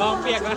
ลองเปียกแล้ว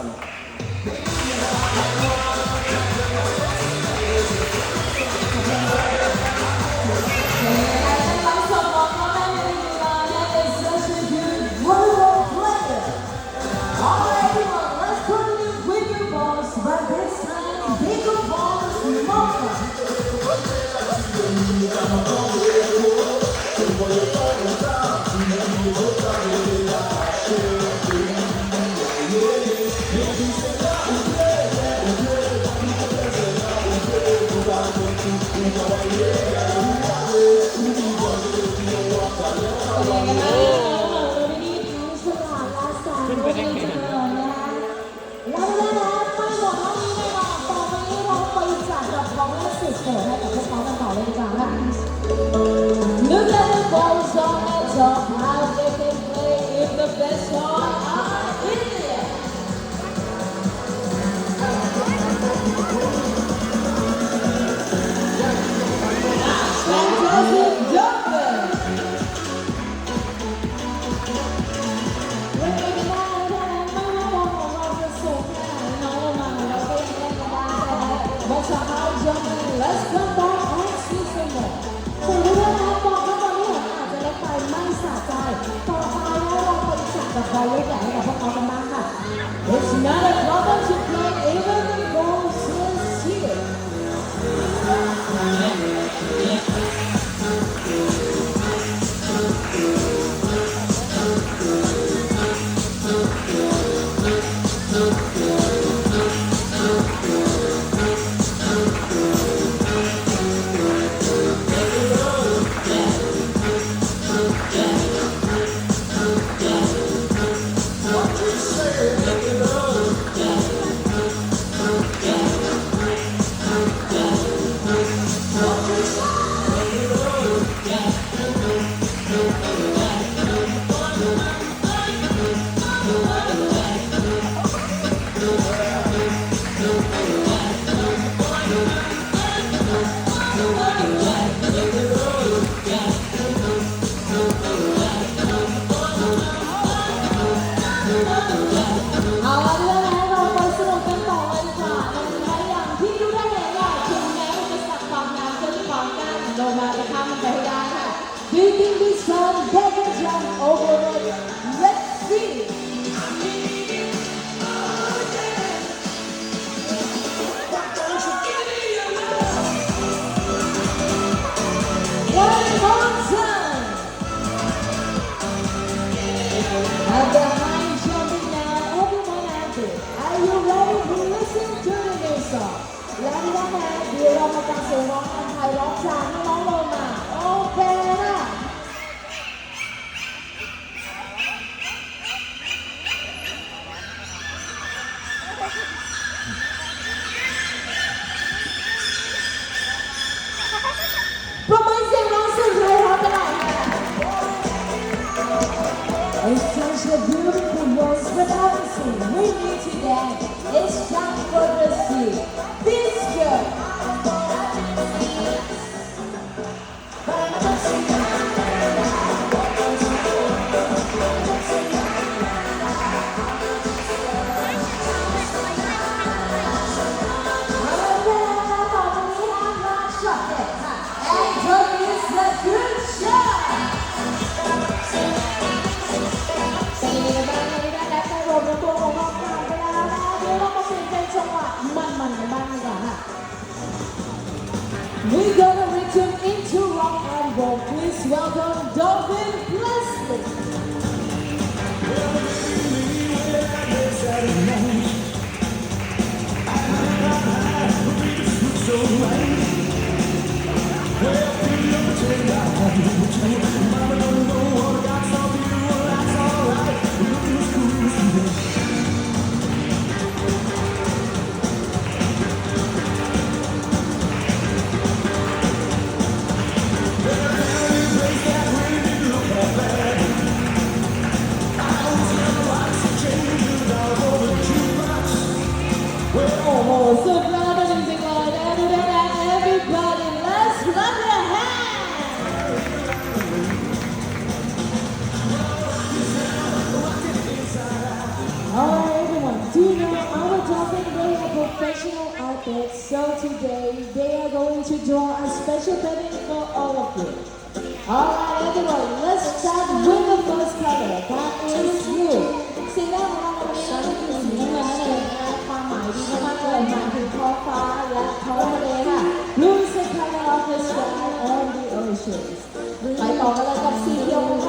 السلامة ขึ้นไปได้แค่ไหนและเวลาไปหมดแล้วนี่ไม่นอนตอนนี้เราไปจัดกับของเล่นสุดเกิดให้กับพวกเขากันต่อเลย 还有点那个不好的吗 democracy. We need today is not for the sea. professional outfits so today they are going to draw a special pattern for all of you. Alright everyone, let's start with the first color. That is blue. สีแรกของเราวันนี้ก็คือสีน้ำเงินนั่นเองนะความหมายดีมากๆเลยหมายถึงท้องฟ้าและท้องทะเลค่ะ Blue is the color of the sky and the oceans. ไปต่อกันเลยกับสีเขียวขอ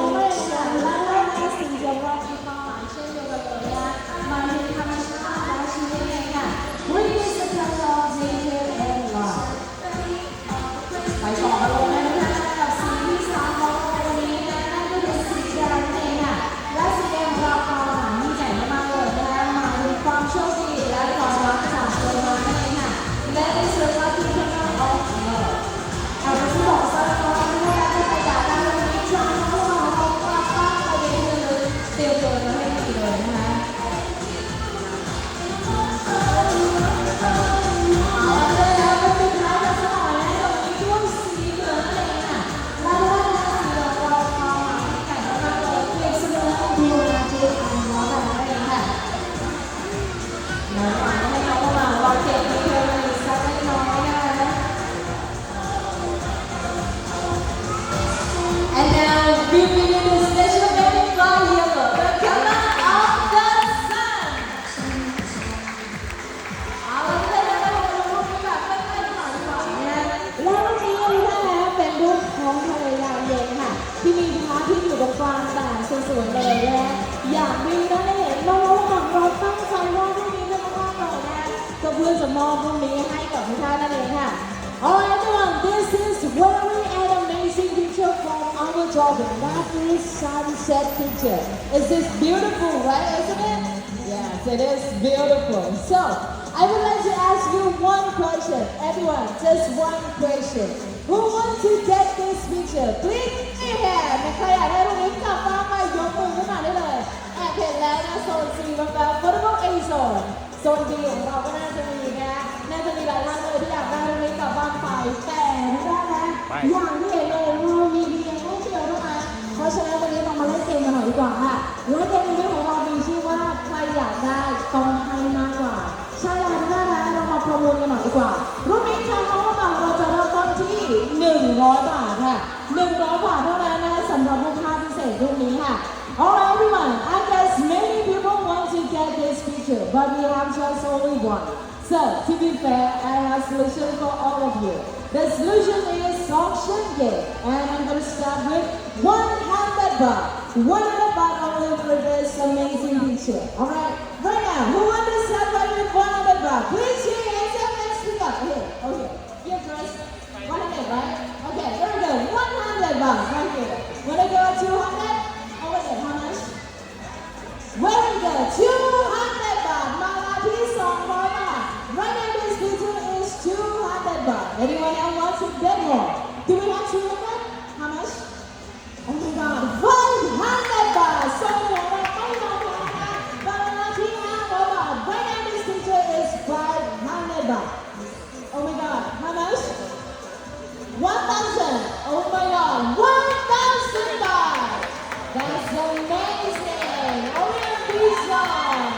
Jordan. That is sunset picture. Is this beautiful, right? Isn't it? Yes, it is beautiful. So, I would like to ask you one question. Everyone, just one question. Who wants to get this picture? Please raise your hand. ใครอยากได้รูปนี้กลับบ้านไปยกมือขึ้นมาได้เลย แอบเห็นแล้วนะโซน C แบบแบบ What about A zone? โซน D ของเราก็น่าจะมีนะ น่าจะมีหลายท่านเลยที่อยากได้รูปนี้กลับบ้านไป แต่ไม่ได้นะ อย่างที่เห็นเลย ราะฉะนั้นวันนี้เรามาเล่นเกมกันหน่อยดีกว่าค่ะและเกมนี้ของเรามีชื่อว่าใครอยากได้ต้องให้มากกว่า ใช่แล้วทุกท่านนะเรามาประมูลกันหน่อยดีกว่ารูปนี้ทางน้องเราเราจะเริ่มต้นที่ 100 บาทค่ะ 100 บาทเท่านั้นนะสำหรับลูกค้าพิเศษรูปนี้ค่ะ Alright everyone, I guess many people want to get this picture, but we have just only one. So, to be fair, I have solution for all of you. The solution is auction game, and I'm going to start with 100 ever won the battle for this amazing picture. Alright? Right now, who wants to celebrate with one hundred bar? Please show your hands up and speak up. Here, okay. Here, Joyce. 100, right? Okay, very go 100 bucks right here. Wanna go 200? Oh, wait, how much? Very good. 200 baht. Mala piece on Mala. Right now, this video is 200 baht. Anyone else wants to get more? 감사합니다.